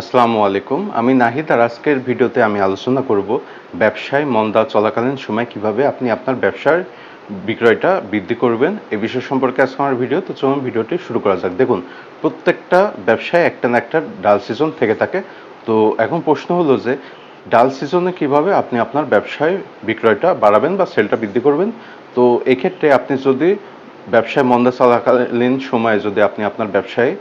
আসসালামু আলাইকুম। আমি নাহিদ আর আজকের ভিডিওতে আমি আলোচনা করব ব্যবসায় মন্দা চলাকালীন সময় কীভাবে আপনি আপনার ব্যবসার বিক্রয়টা বৃদ্ধি করবেন। এ বিষয় সম্পর্কে আজকে আমার ভিডিও, তো চলুন ভিডিওটি শুরু করা যাক। দেখুন, প্রত্যেকটা ব্যবসায় একটা না একটা ডাল সিজন থেকে থাকে। তো এখন প্রশ্ন হলো যে, ডাল সিজনে কীভাবে আপনি আপনার ব্যবসায় বিক্রয়টা বাড়াবেন বা সেলটা বৃদ্ধি করবেন? তো এক্ষেত্রে আপনি যদি ব্যবসায় মন্দা চলাকালীন সময়ে যদি আপনি আপনার ব্যবসায়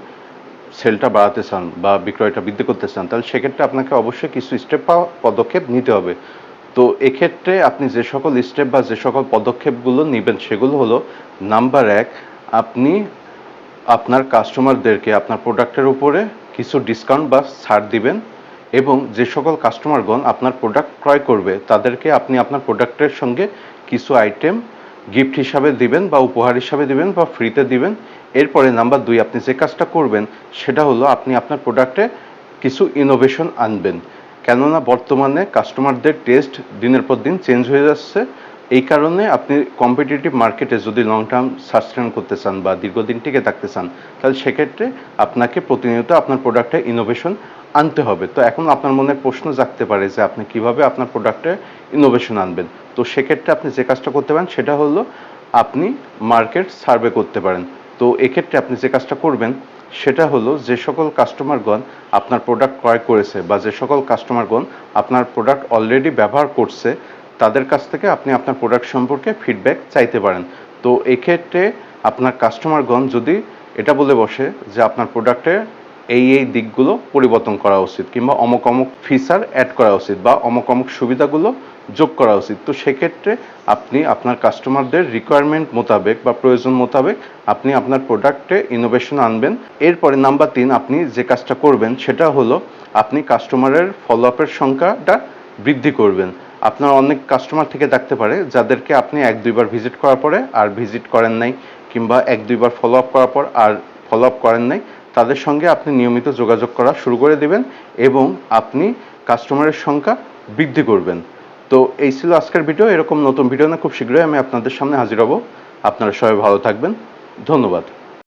সেলটা বাড়াতে চান বা বিক্রয়টা বৃদ্ধি করতে চান, তাহলে সেক্ষেত্রে আপনাকে অবশ্যই কিছু স্টেপ বা পদক্ষেপ নিতে হবে। তো এক্ষেত্রে আপনি যে সকল স্টেপ বা যে সকল পদক্ষেপগুলো নেবেন, সেগুলো হলো নাম্বার এক, আপনি আপনার কাস্টমারদেরকে আপনার প্রোডাক্টের উপরে কিছু ডিসকাউন্ট বা ছাড় দিবেন এবং যে সকল কাস্টমারগণ আপনার প্রোডাক্ট ক্রয় করবে, তাদেরকে আপনি আপনার প্রোডাক্টের সঙ্গে কিছু আইটেম গিফট হিসাবে দিবেন বা উপহার হিসাবে দিবেন বা ফ্রিতে দিবেন এরপরে নাম্বার দুই, আপনি যে কাজটা করবেন, সেটা হলো আপনি আপনার প্রোডাক্টে কিছু ইনোভেশন আনবেন। কেননা বর্তমানে কাস্টমারদের টেস্ট দিনের পর দিন চেঞ্জ হয়ে যাচ্ছে। এই কারণে আপনি কম্পিটিটিভ মার্কেটে যদি লং টার্ম সাস্টেন করতে চান বা দীর্ঘদিন টিকে থাকতে চান, তাহলে সেক্ষেত্রে আপনাকে প্রতিনিয়ত আপনার প্রোডাক্টে ইনোভেশন আনতে হবে। তো এখন আপনার মনে প্রশ্ন জাগতে পারে যে আপনি কীভাবে আপনার প্রোডাক্টে ইনোভেশন আনবেন? তো সেক্ষেত্রে আপনি যে কাজটা করতে পারেন, সেটা হলো আপনি মার্কেট সার্ভে করতে পারেন। তো এক্ষেত্রে আপনি যে কাজটা করবেন, সেটা হলো যে সকল কাস্টমারগণ আপনার প্রোডাক্ট ক্রয় করেছে বা যে সকল কাস্টমারগণ আপনার প্রোডাক্ট অলরেডি ব্যবহার করছে, তাদের কাছ থেকে আপনি আপনার প্রোডাক্ট সম্পর্কে ফিডব্যাক চাইতে পারেন। তো এক্ষেত্রে আপনার কাস্টমারগণ যদি এটা বলে বসে যে আপনার প্রোডাক্টে এই এই দিকগুলো পরিবর্তন করা উচিত কিংবা অমুক অমুক ফিচার অ্যাড করা উচিত বা অমুক অমুক সুবিধাগুলো যোগ করা উচিত। তো সেক্ষেত্রে আপনি আপনার কাস্টমারদের রিকোয়ারমেন্ট মোতাবেক বা প্রয়োজন মোতাবেক আপনি আপনার প্রোডাক্টে ইনোভেশন আনবেন। এরপরে নাম্বার তিন, আপনি যে কাজটা করবেন সেটা হলো আপনি কাস্টমারের ফলো আপের সংখ্যাটা বৃদ্ধি করবেন। আপনার অনেক কাস্টমার থেকে থাকতে পারে যাদেরকে আপনি এক, দুইবার ভিজিট করার পরে আর ভিজিট করেন নাই কিংবা এক, দুইবার ফলো আপ করার পর আর ফলো আপ করেন নাই। তাদের সঙ্গে আপনি নিয়মিত যোগাযোগ করা শুরু করে দেবেন এবং আপনি কাস্টমারের সংখ্যা বৃদ্ধি করবেন। তো এই ছিল আজকের ভিডিও। এরকম নতুন ভিডিও না খুব শীঘ্রই আমি আপনাদের সামনে হাজির হব। আপনারা সবাই ভালো থাকবেন। ধন্যবাদ।